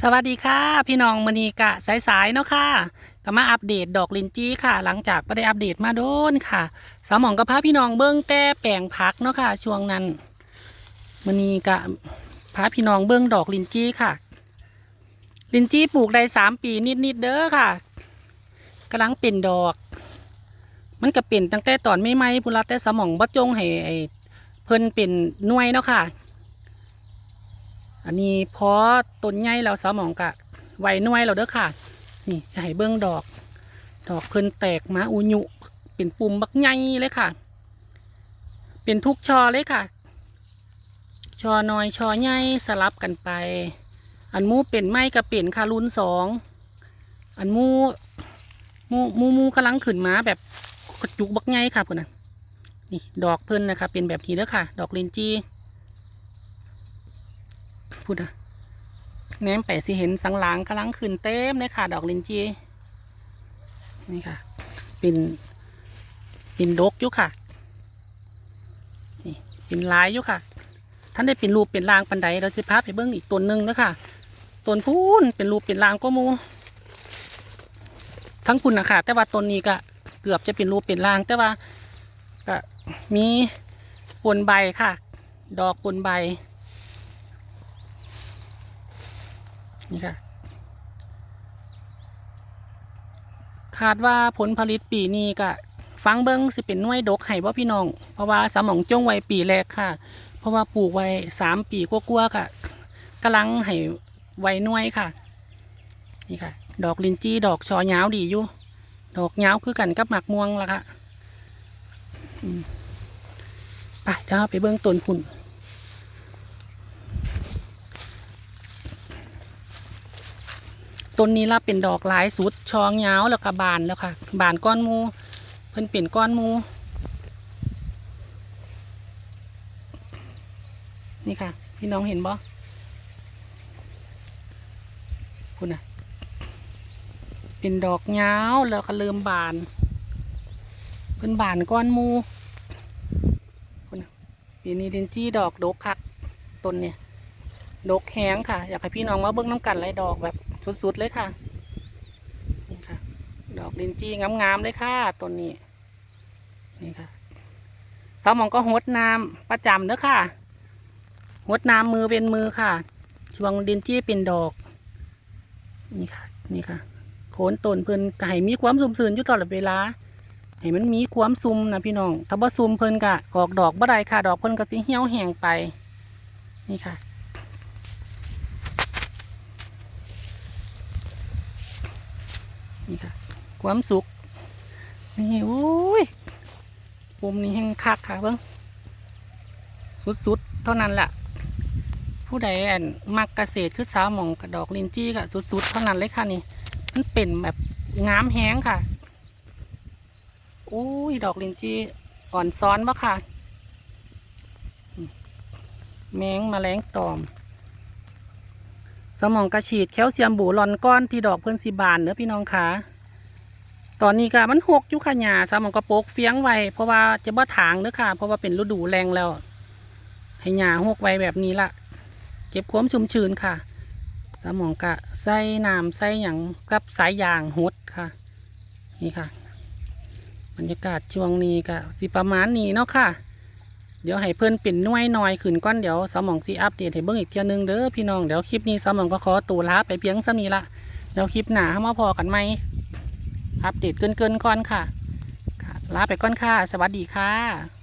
สวัสดีค่ะ พี่น้องมณีกะสายๆเนาะค่ะก็มาอัปเดตดอกลินจี้ค่ะ หลังจากไม่ได้อัปเดตมาโดนค่ะ สมองกับพาพี่น้องเบิ้งแต่แปลงพักเนาะค่ะ ช่วงนั้นมณีกะพาพี่น้องเบิ้งดอกลินจี้ค่ะ ลินจี้ปลูกได้สามปีนิดๆเด้อค่ะกำลังเป็นดอก มันก็เป็นตั้งแต่ตอนไม่ไหมพุนละแต่สมองบัจงให้ไอ้เพิ่นเป็นหน่วยเนาะค่ะ อันนี้พอต้นใหญ่แล้วสาวหมองกะไว้น่วยแล้วเด้อค่ะ นี่จะให้เบิ้องดอก ดอกเพิ่นแตกมาอุยุเป็นปุ่มบักใหญ่เลยค่ะ เป็นทุกชอเลยค่ะ ชอน้อยชอใหญ่สลับกันไป อันมูเป็นไม้กับเป็นค่ะรุ่นสองอันมูหมูมูมูกำลังขึ้นมาแบบกระจุกบักใหญ่ค่ะเพื่อนนะนี่ดอกเพิ่นนะคะเป็นแบบนี้เด้อค่ะ ดอกลินจี พูดอะแหนมไปสิเห็นสังหลังกำลังขึ้นเต็มเลยค่ะ ดอกลินจีนี่ค่ะ เป็นเป็นดกอยู่ค่ะ นี่เป็นลายอยู่ค่ะ ท่านได้เป็นรูปเป็นรางปันไดเราสิพาไปเบิ้องอีกต้นหนึ่งแล้วค่ะต้นพูนเป็นรูปเป็นรางก็มู ทั้งคุณนะค่ะแต่ว่าต้นนี้ก็เกือบจะเป็นรูปเป็นราง แต่ว่าก็มีปนใบค่ะ ดอกปนใบ นี่ค่ะ คาดว่าผลผลิตปีนี้ก็ฟังเบิ้งสิเป็นน่วยดกให้บ่พี่น้อง เพราะว่าสมองจงไว้ปีแรกค่ะ เพราะว่าปลูกไว้สามปีกว่าๆก็กำลังให้ไว้น่วยค่ะ นี่ค่ะ ดอกลินจี้ดอกชอยาวดีอยู่ ดอกยาวคือกันกับหมากม่วงละค่ะไปเดี๋ยวไปเบิ้งต้นพุ่น ต้นนี้ละเป็นดอกหลายสุดชองยาวแล้วก็บานแล้วค่ะ บานก้อนมู เพิ่นเปลี่ยนก้อนมู นี่ค่ะ พี่น้องเห็นบ่คุณน่ะ เป็นดอกยาวแล้วก็เริ่มบาน เพิ่นบานก้อนมูคุณน่ะปีนี้ดินจี้ดอกดกคักต้นเนี่ยดกแห้งค่ะ อยากให้พี่น้องมาเบิ้งน้ำกันไรดอกแบบ สุดๆเลยค่ะนี่ค่ะ ดอกลินจี้งามๆเลยค่ะต้นนี้นี่ค่ะสาวมองก็หดน้ำประจำเด้อค่ะหดน้ำมือเป็นมือค่ะ ช่วงลินจี้เป็นดอก นี่ค่ะ นี่ค่ะโคนต้นเพิ่นก็ให้มีความสุ่มสื่นอยู่ตลอดเวลาให้มันมีความซุ่มนะพี่น้อง ถ้าบ่ซุ่มเพิ่นก็ออกดอกบ่ได้ค่ะ ดอกเพิ่นก็สิเหี่ยวแห้งไป นี่ค่ะ นี่ค่ะ ความสุข นี่โอ้ยปุ่มนี้แห้งคักค่ะเบิ้งสุดๆ เท่านั้นแหละผู้ใดอันมักเกษตรคือสาวหมองกับดอกลินจี้ก็สุดๆ เท่านั้นเลยค่ะนี่ มันเป็นแบบงามแห้งค่ะอุ้ยดอกลินจี้อ่อนซ้อนปะค่ะอืมแมงแมลงตอม มองกระฉีดแคลเซียมบูรอนก้อนที่ดอกเพื่อนสีบานเนื้อพี่น้องคะตอนนี้ก็มันหกยุคหยาสมองกระโปกเฟี้ยงไว้เพราะว่าจะบ่ถางเนื้อค่ะ เพราะว่าเป็นฤดูแรงแล้ว ให้หยาหกไว้แบบนี้ละเก็บความชุ่มชื้นค่ะ สมองกะใส่น้ำใส่หยังกับสายยางหดค่ะ นี่ค่ะ บรรยากาศช่วงนี้ก็สิประมาณนี้เนาะค่ะ เดี๋ยวให้เพิ่นเป็นน่วยหน่อยขึ้นก้อนเดี๋ยวสมองซีอัปเดตให้เบิ้งอีกเที่ยหนึงเด้อพี่น้องเดี๋ยวคลิปนี้สมองก็ขอตัวลาไปเพียงสำนี้ละเดี๋ยวคลิปหนามาพอกันไหมอัปเดตเกินๆก่อนค่ะค่ะลาไปก่อนค่ะ สวัสดีค่ะ